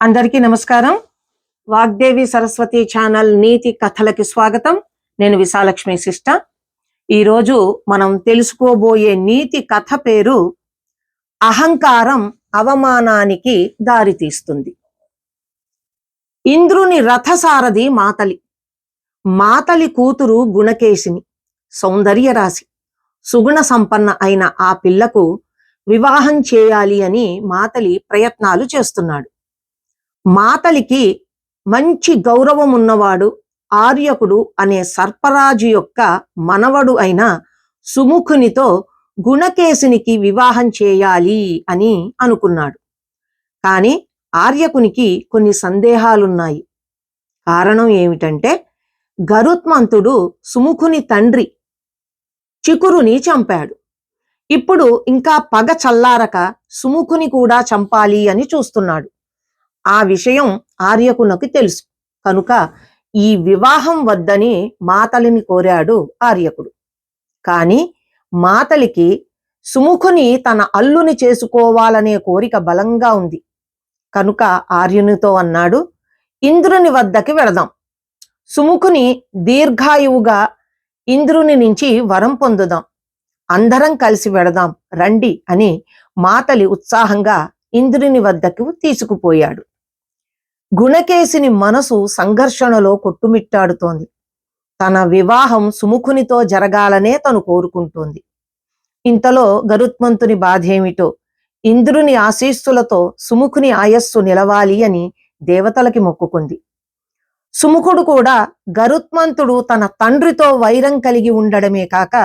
అందరికీ నమస్కారం. వాగ్దేవి సరస్వతి ఛానల్ నీతి కథలకి స్వాగతం. నేను విశాలక్ష్మి శిష్ట ఈరోజు మనం తెలుసుకోబోయే నీతి కథ పేరు అహంకారం అవమానానికి దారితీస్తుంది ఇంద్రుని రథసారథి మాతలి. మాతలి కూతురు గుణకేశిని సౌందర్య రాశి సుగుణ సంపన్న అయిన ఆ పిల్లకు వివాహం చేయాలి అని మాతలి ప్రయత్నాలు చేస్తున్నాడు. మాతలికి మంచి గౌరవం ఉన్నవాడు ఆర్యకుడు అనే సర్పరాజు యొక్క మనవడు అయిన సుముఖునితో గుణకేశునికి వివాహం చేయాలి అని అనుకున్నాడు. కానీ ఆర్యకునికి కొన్ని సందేహాలున్నాయి. కారణం ఏమిటంటే గరుత్మంతుడు సుముఖుని తండ్రి చికురుని చంపాడు. ఇప్పుడు ఇంకా పగ చల్లారక సుముఖుని కూడా చంపాలి అని చూస్తున్నాడు. ఆ విషయం ఆర్యకునకు తెలుసు. కనుక ఈ వివాహం వద్దని మాతలిని కోరాడు ఆర్యకుడు. కాని మాతలికి సుముఖుని తన అల్లుని చేసుకోవాలనే కోరిక బలంగా ఉంది. కనుక ఆర్యునితో అన్నాడు ఇంద్రుని వద్దకి వెళదాం. సుముఖుని దీర్ఘాయువుగా ఇంద్రుని నుంచి వరం పొందుదాం. అందరం కలిసి వెడదాం రండి అని మాతలి ఉత్సాహంగా ఇంద్రుని వద్దకు తీసుకుపోయాడు. గుణకేశిని మనసు సంఘర్షణలో కొట్టుమిట్టాడుతోంది. తన వివాహం సుముఖునితో జరగాలనే తను కోరుకుంటోంది. ఇంతలో గరుత్మంతుని బాధేమిటో? ఇంద్రుని ఆశీస్సులతో సుముఖుని ఆయస్సు నిలవాలి అని దేవతలకి మొక్కుకుంది. సుముఖుడు కూడా గరుత్మంతుడు తన తండ్రితో వైరం కలిగి ఉండడమే కాక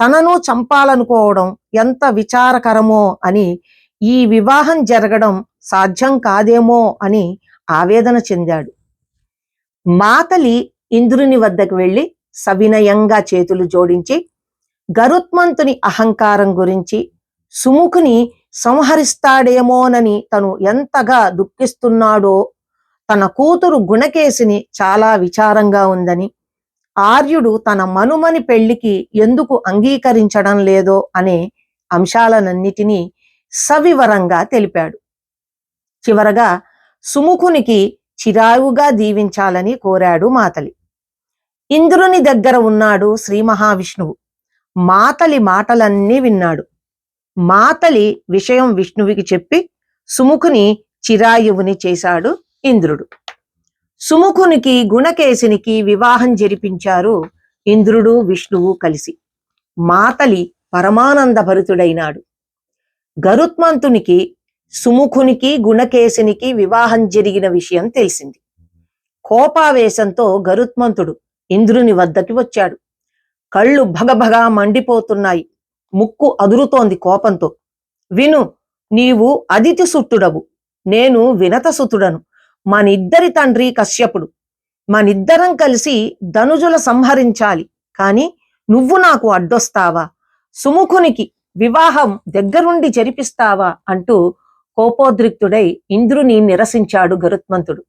తనను చంపాలనుకోవడం ఎంత విచారకరమో అని ఈ వివాహం జరగడం సాధ్యం కాదేమో అని ఆవేదన చెందాడు. మాతలి ఇంద్రుని వద్దకు వెళ్ళి సవినయంగా చేతులు జోడించి గరుత్మంతుని అహంకారం గురించి సుముఖుని సంహరిస్తాడేమోనని తను ఎంతగా దుఃఖిస్తున్నాడో తన కూతురు గుణకేశిని చాలా విచారంగా ఉందని ఆర్యుడు తన మనుమని పెళ్ళికి ఎందుకు అంగీకరించడం లేదో అనే అంశాలనన్నిటినీ సవివరంగా తెలిపాడు. చివరగా సుముఖునికి చిరావుగా దీవించాలని కోరాడు మాతలి. ఇంద్రుని దగ్గర ఉన్నాడు శ్రీ మహావిష్ణువు. మాతలి మాటలన్నీ విన్నాడు. మాతలి విషయం విష్ణువుకి చెప్పి సుముఖుని చిరాయువుని చేశాడు ఇంద్రుడు. సుముఖునికి గుణకేశునికి వివాహం జరిపించారు ఇంద్రుడు విష్ణువు కలిసి. మాతలి పరమానంద భరితుడైనాడు గరుత్మంతునికి సుముఖునికి గుణకేశునికి వివాహం జరిగిన విషయం తెలిసింది. కోపావేశంతో గరుత్మంతుడు ఇంద్రుని వద్దకి వచ్చాడు. కళ్ళు భగభగా మండిపోతున్నాయి. ముక్కు అదురుతోంది కోపంతో. విను నీవు అదితి సుట్టుడవు. నేను వినత సుతుడను. మనిద్దరి తండ్రి కశ్యపుడు. మనిద్దరం కలిసి ధనుజుల సంహరించాలి. కాని నువ్వు నాకు అడ్డొస్తావా? సుముఖునికి వివాహం దగ్గరుండి జరిపిస్తావా? అంటూ కోపోద్రిక్తుడై ఇంద్రుని నిరసించాడు గరుత్మంతుడు.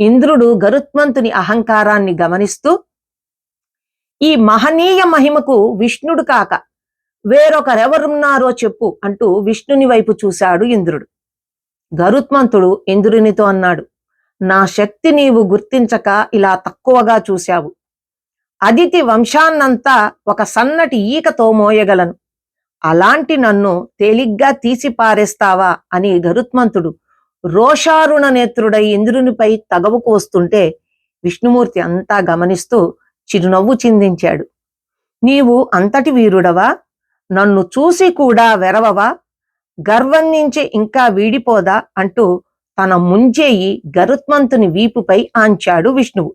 ఇంద్రుడు గరుత్మంతుని అహంకారాన్ని గమనిస్తూ ఈ మహనీయ మహిమకు విష్ణుడు కాక వేరొకరెవరున్నారో చెప్పు అంటూ విష్ణుని వైపు చూశాడు ఇంద్రుడు. గరుత్మంతుడు ఇంద్రునితో అన్నాడు నా శక్తి నీవు గుర్తించక ఇలా తక్కువగా చూశావు. అదితి వంశాన్నంతా ఒక సన్నటి ఈకతో మోయగలను అలాంటి నన్ను తేలిగ్గా తీసి పారేస్తావా అని గరుత్మంతుడు రోషారుణ నేత్రుడై ఇంద్రునిపై తగవుకు వస్తుంటే విష్ణుమూర్తి అంతా గమనిస్తూ చిరునవ్వు చిందించాడు. నీవు అంతటి వీరుడవా? నన్ను చూసి కూడా వెరవవా? గర్వం నుంచి ఇంకా వీడిపోదా? అంటూ తన ముంజేయి గరుత్మంతుని వీపుపై ఆంచాడు విష్ణువు.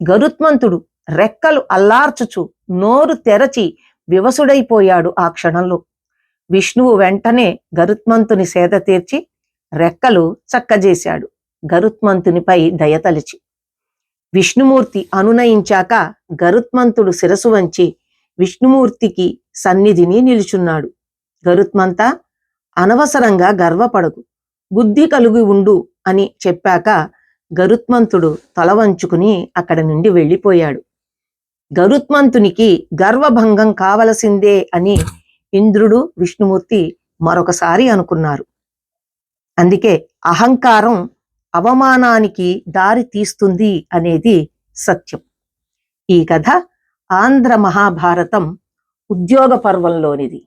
గరుత్మంతుడు రెక్కలు అల్లార్చుచు నోరు తెరచి వివసుడైపోయాడు ఆ క్షణంలో. విష్ణువు వెంటనే గరుత్మంతుని సేద తీర్చి రెక్కలు చక్కజేశాడు. గరుత్మంతునిపై దయతలిచి విష్ణుమూర్తి అనునయించాక గరుత్మంతుడు శిరసు వంచి విష్ణుమూర్తికి సన్నిధిని నిలుచున్నాడు. గరుత్మంత అనవసరంగా గర్వపడకు బుద్ధి కలిగి ఉండు అని చెప్పాక గరుత్మంతుడు తల వంచుకుని అక్కడి నుండి వెళ్ళిపోయాడు. గరుత్మంతునికి గర్వభంగం కావలసిందే అని ఇంద్రుడు విష్ణుమూర్తి మరొకసారి అనుకున్నారు. అందుకే అహంకారం అవమానానికి దారి తీస్తుంది అనేది సత్యం. ఈ కథ ఆంధ్ర మహాభారతం ఉద్యోగ పర్వంలోనిది.